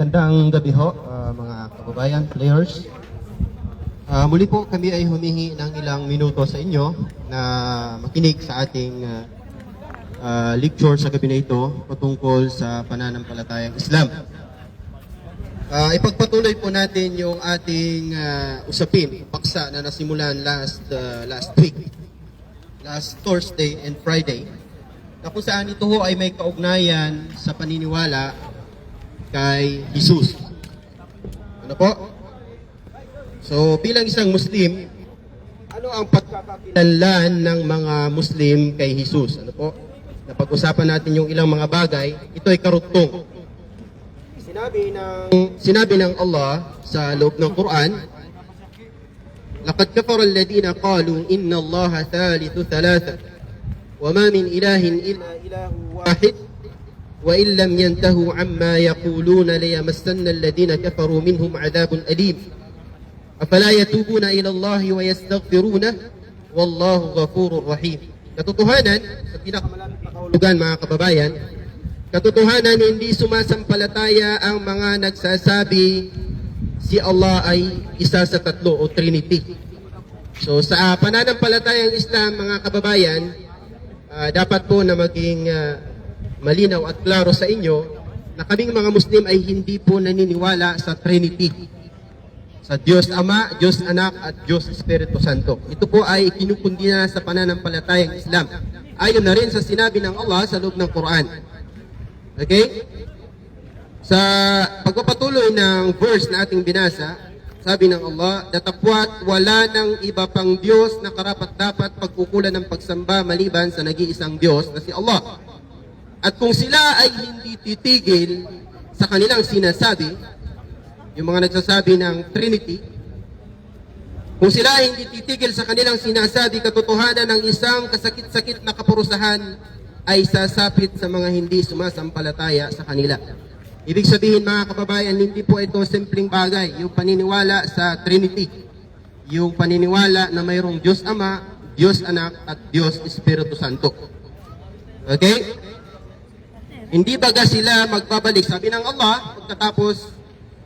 Magandang gabi ho, ah, mga kababayan, players. Ah, muli po kami ay humihi ng ilang minuto sa inyo na makinig sa ating ah, ah, lecture sa gabi na ito patungkol sa pananampalatayang Islam. Ah, ipagpatuloy po natin yung ating ah, usapin, paksa na nasimulan last ah, last week, last Thursday and Friday, na kung saan ito ho ay may kaugnayan sa paniniwala kay Jesus. Ano po? So, bilang isang Muslim, ano ang pagkakakilanlan ng mga Muslim kay Jesus? Ano po? Napag-usapan natin yung ilang mga bagay. Ito ay karugtong. Sinabi ng sinabi ng Allah sa loob ng Quran, لقد كفر الذين قالوا إن الله ثالث ثلاثة وما من إله إلا إله واحد وإن لم ينتهوا عما يقولون ليمسن الذين كفروا منهم عذاب أليم أفلا يتوبون إلى الله ويستغفرونه والله غفور رحيم Katotohanan, sa pinakamalapit na kahulugan mga kababayan, katotohanan hindi sumasampalataya ang mga nagsasabi si Allah ay isa sa tatlo o Trinity. So sa pananampalatayang Islam mga kababayan, ah, dapat po na maging ah, malinaw at klaro sa inyo na kaming mga Muslim ay hindi po naniniwala sa Trinity. Sa Diyos Ama, Diyos Anak at Diyos Espiritu Santo. Ito po ay kinukundi na sa pananampalatayang Islam. Ayon na rin sa sinabi ng Allah sa loob ng Quran. Okay? Sa pagpapatuloy ng verse na ating binasa, sabi ng Allah, datapwat wala ng iba pang Diyos na karapat dapat pagkukulan ng pagsamba maliban sa nag-iisang Diyos na si Allah. At kung sila ay hindi titigil sa kanilang sinasabi, yung mga nagsasabi ng Trinity, kung sila ay hindi titigil sa kanilang sinasabi, katotohanan ng isang kasakit-sakit na kapurusahan ay sasapit sa mga hindi sumasampalataya sa kanila. Ibig sabihin mga kababayan, hindi po ito simpleng bagay, yung paniniwala sa Trinity. Yung paniniwala na mayroong Diyos Ama, Diyos Anak, at Diyos Espiritu Santo. Okay? Hindi baga sila magbabalik. Sabi ng Allah, pagkatapos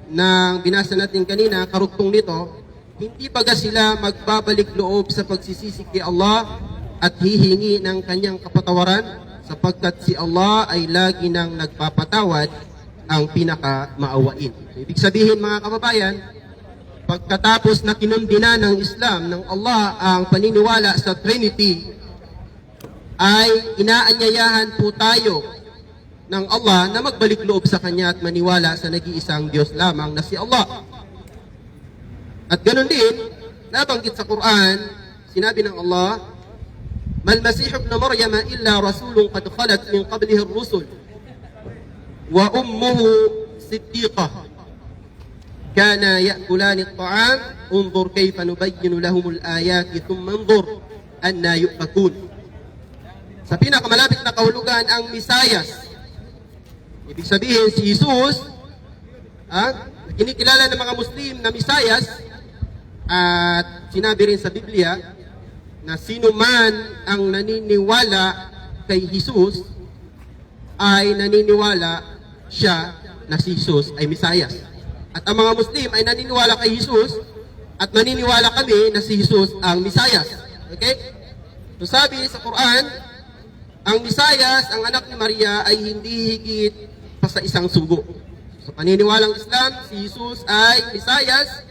ng binasa natin kanina, karugtong nito, hindi baga sila magbabalik loob sa pagsisisi kay Allah at hihingi ng kanyang kapatawaran sapagkat si Allah ay lagi nang nagpapatawad ang pinaka-maawain. Ibig sabihin mga kababayan, pagkatapos na kinundina ng Islam ng Allah ang paniniwala sa Trinity, ay inaanyayahan po tayo ng Allah na magbalik loob sa Kanya at maniwala sa nag-iisang Diyos lamang na si Allah. At ganun din, nabanggit sa Quran, sinabi ng Allah, Mal Masih ibn Maryam illa rasulun qad khalat min qablihi ar-rusul wa ummuhu siddiqah كانا يأكلان الطعام انظر كيف نبين لهم الآيات ثم انظر أنا يؤفكون sa pinakamalapit na kahulugan ang Misayas. Ibig sabihin si Jesus, ah, kinikilala ng mga Muslim na Misayas at sinabi rin sa Biblia na sino man ang naniniwala kay Jesus ay naniniwala siya na si Jesus ay Misayas. At ang mga Muslim ay naniniwala kay Jesus at naniniwala kami na si Jesus ang Misayas. Okay? So sabi sa Quran, ang Misayas, ang anak ni Maria, ay hindi higit sa isang sugo. Sa paniniwalang Islam, si Jesus ay Misayas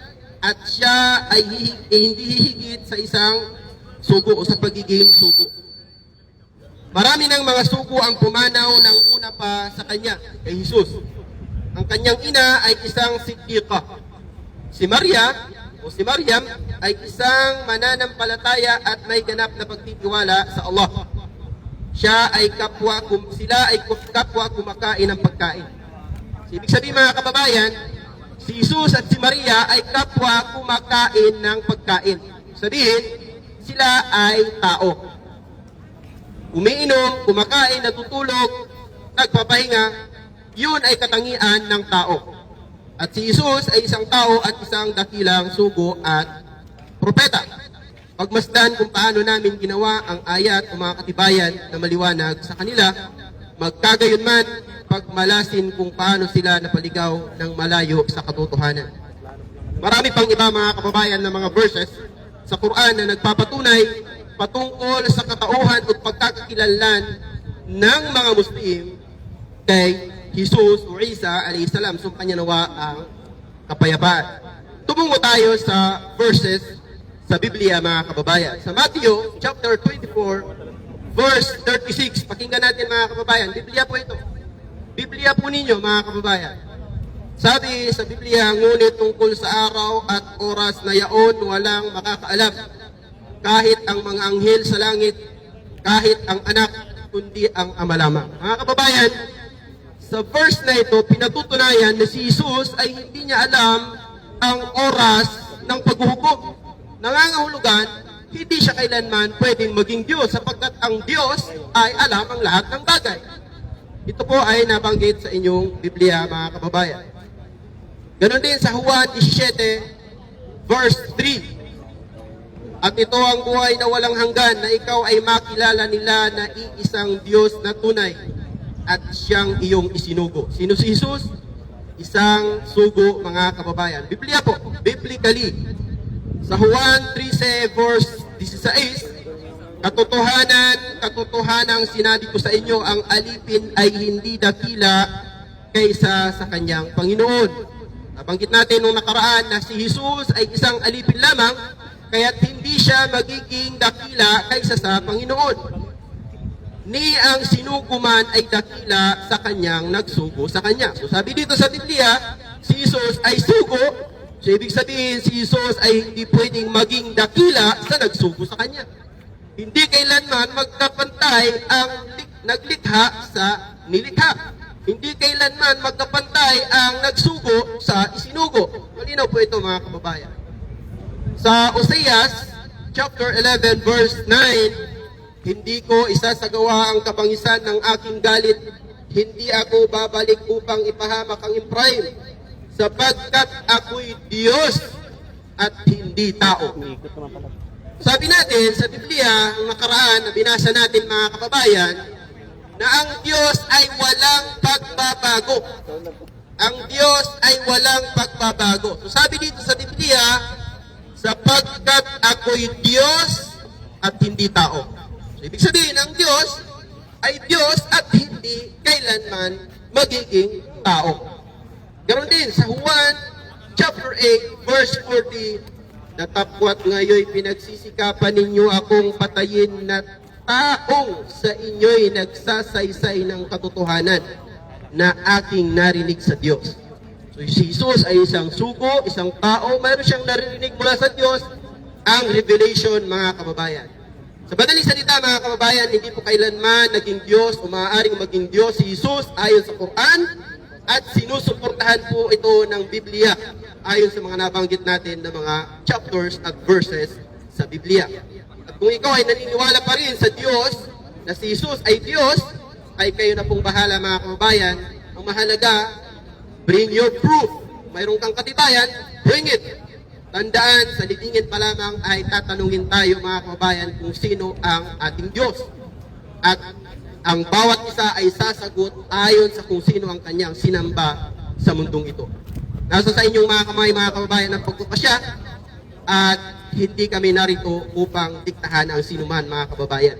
at siya ay eh, hindi hihigit sa isang sugo o sa pagiging sugo. Marami ng mga sugo ang pumanaw ng una pa sa kanya, kay Jesus. Ang kanyang ina ay isang siddiqa. Si Maria o si Maryam ay isang mananampalataya at may ganap na pagtitiwala sa Allah siya ay kapwa, sila ay kapwa kumakain ng pagkain. So, ibig sabihin mga kababayan, si Jesus at si Maria ay kapwa kumakain ng pagkain. Sabihin, sila ay tao. Umiinom, kumakain, natutulog, nagpapahinga, yun ay katangian ng tao. At si Jesus ay isang tao at isang dakilang sugo at propeta. Pagmasdan kung paano namin ginawa ang ayat o mga katibayan na maliwanag sa kanila, magkagayon man, pagmalasin kung paano sila napaligaw ng malayo sa katotohanan. Marami pang iba mga kababayan na mga verses sa Quran na nagpapatunay patungkol sa katauhan at pagkakakilanlan ng mga Muslim kay Jesus o Isa alayhi salam sumpanya nawa ang kapayapaan. Tumungo tayo sa verses sa Biblia mga kababayan. Sa Matthew chapter 24 verse 36. Pakinggan natin mga kababayan. Biblia po ito. Biblia po ninyo mga kababayan. Sabi sa Biblia, ngunit tungkol sa araw at oras na yaon walang makakaalam. Kahit ang mga anghel sa langit, kahit ang anak, kundi ang ama lamang. Mga kababayan, sa verse na ito, pinatutunayan na si Jesus ay hindi niya alam ang oras ng paghuhukom. Nangangahulugan, hindi siya kailanman pwedeng maging Diyos sapagkat ang Diyos ay alam ang lahat ng bagay. Ito po ay nabanggit sa inyong Biblia, mga kababayan. Ganon din sa Juan 17, verse 3. At ito ang buhay na walang hanggan na ikaw ay makilala nila na iisang Diyos na tunay at siyang iyong isinugo. Sino si Jesus? Isang sugo mga kababayan. Biblia po, biblically. Sa Juan 13 verse 16, katotohanan, katotohanang sinabi ko sa inyo, ang alipin ay hindi dakila kaysa sa kanyang Panginoon. Nabanggit natin nung nakaraan na si Jesus ay isang alipin lamang, kaya't hindi siya magiging dakila kaysa sa Panginoon ni ang sinukuman ay dakila sa kanyang nagsugo sa kanya. So sabi dito sa Biblia, si Jesus ay sugo. So ibig sabihin, si Jesus ay hindi pwedeng maging dakila sa nagsugo sa kanya. Hindi kailanman magkapantay ang lik- naglikha sa nilikha. Hindi kailanman magkapantay ang nagsugo sa isinugo. Malinaw po ito mga kababayan. Sa Oseas, chapter 11, verse 9, hindi ko isasagawa ang kabangisan ng aking galit. Hindi ako babalik upang ipahamak ang Ephraim. Sapagkat ako'y Diyos at hindi tao. Sabi natin sa Biblia, ang nakaraan na binasa natin mga kababayan, na ang Diyos ay walang pagbabago. Ang Diyos ay walang pagbabago. So sabi dito sa Biblia, sapagkat ako'y Diyos at hindi tao. So, ibig sabihin, ang Diyos ay Diyos at hindi kailanman magiging tao. Ganon din sa Juan chapter 8 verse 40 Natapwat ngayon pinagsisikapan ninyo akong patayin na taong sa inyo'y nagsasaysay ng katotohanan na aking narinig sa Diyos. So si Jesus ay isang sugo, isang tao, mayroon siyang narinig mula sa Diyos, ang revelation mga kababayan. Sa madaling salita mga kababayan, hindi po kailanman naging Diyos o maaaring maging Diyos si Jesus ayon sa Quran at sinusuportahan po ito ng Biblia ayon sa mga nabanggit natin na mga chapters at verses sa Biblia. At kung ikaw ay naniniwala pa rin sa Diyos, na si Jesus ay Diyos, ay kayo na pong bahala mga kababayan. Ang mahalaga, bring your proof. Mayroon kang katibayan, bring it. Tandaan, sa ligingin pa lamang ay tatanungin tayo mga kababayan kung sino ang ating Diyos. At ang bawat isa ay sasagot ayon sa kung sino ang kanyang sinamba sa mundong ito. Nasa sa inyong mga kamay, mga kababayan ng pagpupasya at hindi kami narito upang diktahan ang sinuman mga kababayan.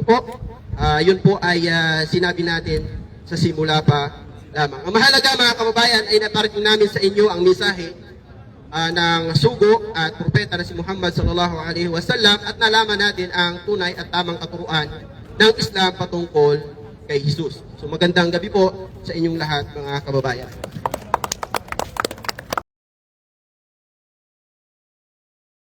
Opo, ah, yun po ay ah, sinabi natin sa simula pa lamang. Ang mahalaga mga kababayan ay naparating namin sa inyo ang mensahe ah, ng sugo at propeta na si Muhammad sallallahu alaihi wasallam at nalaman natin ang tunay at tamang katuruan ng Islam patungkol kay Jesus. So magandang gabi po sa inyong lahat mga kababayan.